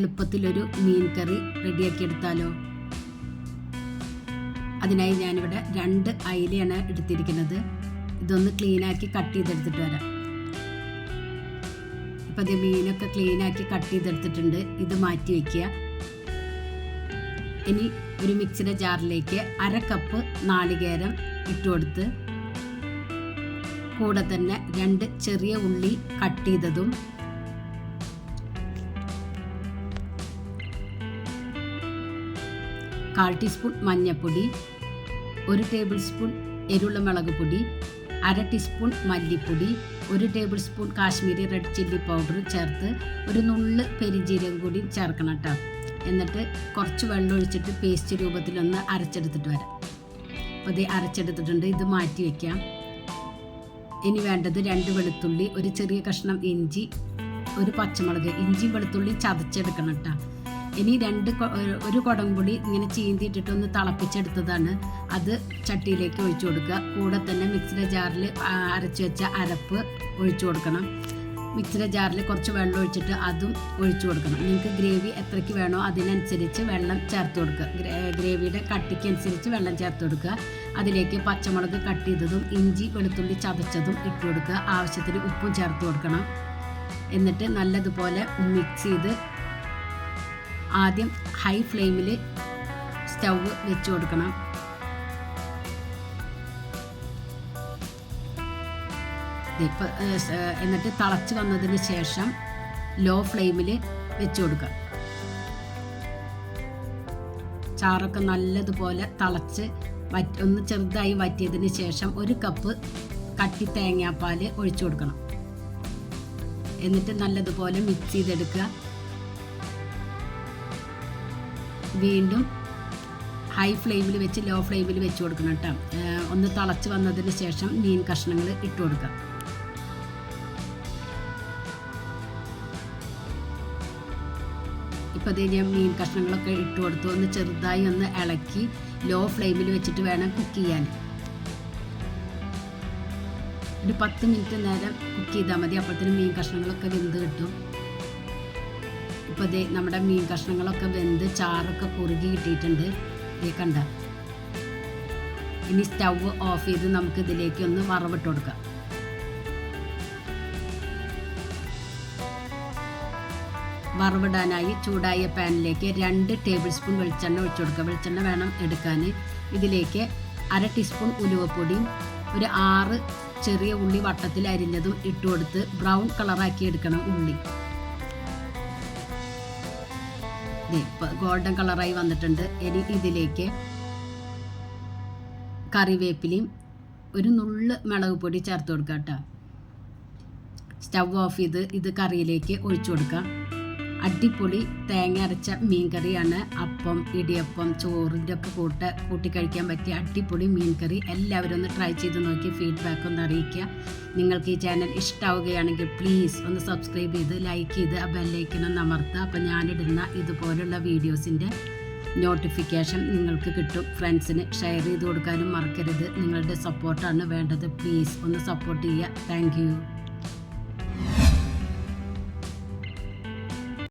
എളുപ്പത്തിലൊരു മീൻ കറി റെഡിയാക്കി എടുത്താലോ അതിനായി ഞാനിവിടെ രണ്ട് അയിലയാണ് എടുത്തിരിക്കുന്നത്. ഇതൊന്ന് ക്ലീനാക്കി കട്ട് ചെയ്തെടുത്തിട്ട് വരാം. ഇപ്പം അത് മീനൊക്കെ ക്ലീനാക്കി കട്ട് ചെയ്തെടുത്തിട്ടുണ്ട്. ഇത് മാറ്റി വയ്ക്കുക. ഇനി ഒരു മിക്സിയുടെ ജാറിലേക്ക് അര കപ്പ് നാളികേരം ഇട്ടുകൊടുത്ത് കൂടെ തന്നെ രണ്ട് ചെറിയ ഉള്ളി കട്ട് ചെയ്തതും കാൽ ടീസ്പൂൺ മഞ്ഞൾപ്പൊടി ഒരു ടേബിൾ സ്പൂൺ എരുള്ള മുളക് പൊടി അര ടീസ്പൂൺ മല്ലിപ്പൊടി ഒരു tablespoon Kashmiri red chilli powder ചേർത്ത് ഒരു നുള്ള് പെരിജീരകം കൂടി ചേർക്കണം കേട്ടോ എന്നിട്ട് കുറച്ച് വെള്ളം ഒഴിച്ചിട്ട് പേസ്റ്റ് രൂപത്തിലൊന്ന് അരച്ചെടുത്തിട്ട് വരാം. അപ്പോൾ ഇത് അരച്ചെടുത്തിട്ടുണ്ട് ഇത് മാറ്റി വയ്ക്കാം ഇനി വേണ്ടത് രണ്ട് വെളുത്തുള്ളി ഒരു ചെറിയ കഷ്ണം ഇഞ്ചി ഒരു പച്ചമുളക് ഇഞ്ചിയും വെളുത്തുള്ളി ചതച്ചെടുക്കണം കേട്ടോ ഇനി രണ്ട് ഒരു കുടംപുളി ഇങ്ങനെ ചീന്തിയിട്ടിട്ട് ഒന്ന് തിളപ്പിച്ചെടുത്തതാണ്. അത് ചട്ടിയിലേക്ക് ഒഴിച്ചു കൊടുക്കുക. കൂടെ തന്നെ മിക്സിയുടെ ജാറിൽ അരച്ചു വെച്ച അരപ്പ് ഒഴിച്ചു കൊടുക്കണം. മിക്സിയുടെ ജാറിൽ കുറച്ച് വെള്ളം ഒഴിച്ചിട്ട് അതും ഒഴിച്ചു കൊടുക്കണം. നിങ്ങൾക്ക് ഗ്രേവി എത്രയ്ക്ക് വേണോ അതിനനുസരിച്ച് വെള്ളം ചേർത്ത് കൊടുക്കുക. ഗ്രേവിയുടെ കട്ടിക്ക് അനുസരിച്ച് വെള്ളം ചേർത്ത് കൊടുക്കുക. അതിലേക്ക് പച്ചമുളക് കട്ട് ചെയ്തതും ഇഞ്ചി വെളുത്തുള്ളി ചതച്ചതും ഇട്ട് കൊടുക്കുക. ആവശ്യത്തിന് ഉപ്പും ചേർത്ത് കൊടുക്കണം. എന്നിട്ട് നല്ലതുപോലെ മിക്സ് ചെയ്ത് ആദ്യം ഹൈ ഫ്ലെയിമിൽ സ്റ്റൗവ് വെച്ച് കൊടുക്കണം. എന്നിട്ട് തിളച്ച് വന്നതിന് ശേഷം ലോ ഫ്ലെയിമിൽ വെച്ച് കൊടുക്കുക. ചാറൊക്കെ നല്ലതുപോലെ തിളച്ച് ഒന്ന് ചെറുതായി വറ്റിയതിന് ശേഷം ഒരു കപ്പ് കട്ടി തേങ്ങാപ്പാൽ ഒഴിച്ചു കൊടുക്കണം. എന്നിട്ട് നല്ലതുപോലെ മിക്സ് ചെയ്തെടുക്കുക. വീണ്ടും ഹൈ ഫ്ലെയിമിൽ വെച്ച് ലോ ഫ്ലെയിമിൽ വെച്ച് കൊടുക്കണം കേട്ടോ ഒന്ന് തിളച്ച് വന്നതിന് ശേഷം മീൻ കഷ്ണങ്ങൾ ഇട്ട് കൊടുക്കുക ഇപ്പോൾ അതേ ഞാൻ മീൻ കഷ്ണങ്ങളൊക്കെ ഇട്ട് കൊടുത്തു. ഒന്ന് ചെറുതായി ഒന്ന് ഇളക്കി ലോ ഫ്ലെയിമിൽ വെച്ചിട്ട് വേണം കുക്ക് ചെയ്യാൻ. ഒരു പത്ത് മിനിറ്റ് നേരം കുക്ക് ചെയ്താൽ മതി. അപ്പോഴത്തേനും മീൻ കഷ്ണങ്ങളൊക്കെ വെന്ത് കിട്ടും. ഇപ്പോൾ നമ്മുടെ മീൻ കഷ്ണങ്ങളൊക്കെ വെന്ത് ചാറൊക്കെ കുറുകി കിട്ടിയിട്ടുണ്ട്. ഇത് കണ്ട. ഇനി സ്റ്റൗ ഓഫ് ചെയ്ത് നമുക്ക് ഇതിലേക്ക് ഒന്ന് വറവിട്ട് കൊടുക്കാം. വറവിടാനായി ചൂടായ പാനിലേക്ക് രണ്ട് ടേബിൾ സ്പൂൺ വെളിച്ചെണ്ണ ഒഴിച്ചു കൊടുക്കുക വെളിച്ചെണ്ണ വേണം എടുക്കാൻ. ഇതിലേക്ക് അര ടീസ്പൂൺ ഉലുവപ്പൊടിയും ഒരു ആറ് ചെറിയ ഉള്ളി വട്ടത്തിൽ അരിഞ്ഞതും ഇട്ടുകൊടുത്ത് ബ്രൗൺ കളറാക്കി എടുക്കണം ഉള്ളി. ഗോൾഡൻ കളറായി വന്നിട്ടുണ്ട്. ഇനി ഇതിലേക്ക് കറിവേപ്പിലയും ഒരു നുള്ള് മുളക് പൊടി ചേർത്ത് കൊടുക്കാം കേട്ടോ സ്റ്റവ് ഓഫ് ചെയ്ത് ഇത് കറിയിലേക്ക് ഒഴിച്ചു കൊടുക്കാം. അടിപൊളി തേങ്ങ അരച്ച മീൻകറിയാണ്. അപ്പം ഇടിയപ്പം ചോറിന്റെ ഒക്കെ കൂട്ട് കൂട്ടി കഴിക്കാൻ പറ്റിയ അടിപൊളി മീൻകറി. എല്ലാവരും ഒന്ന് ട്രൈ ചെയ്ത് നോക്കി ഫീഡ്ബാക്ക് ഒന്ന് അറിയിക്കുക. നിങ്ങൾക്ക് ഈ ചാനൽ ഇഷ്ടമാവുകയാണെങ്കിൽ പ്ലീസ് ഒന്ന് സബ്സ്ക്രൈബ് ചെയ്ത് ലൈക്ക് ചെയ്ത് ആ ബെല്ലൈക്കനൊന്ന് അമർത്തുക. അപ്പോൾ ഞാനിടുന്ന ഇതുപോലുള്ള വീഡിയോസിന്റെ നോട്ടിഫിക്കേഷൻ നിങ്ങൾക്ക് കിട്ടും. ഫ്രണ്ട്സിന് ഷെയർ ചെയ്ത് കൊടുക്കാനും മറക്കരുത്. നിങ്ങളുടെ സപ്പോർട്ടാണ് വേണ്ടത്. പ്ലീസ് ഒന്ന് സപ്പോർട്ട് ചെയ്യുക. താങ്ക്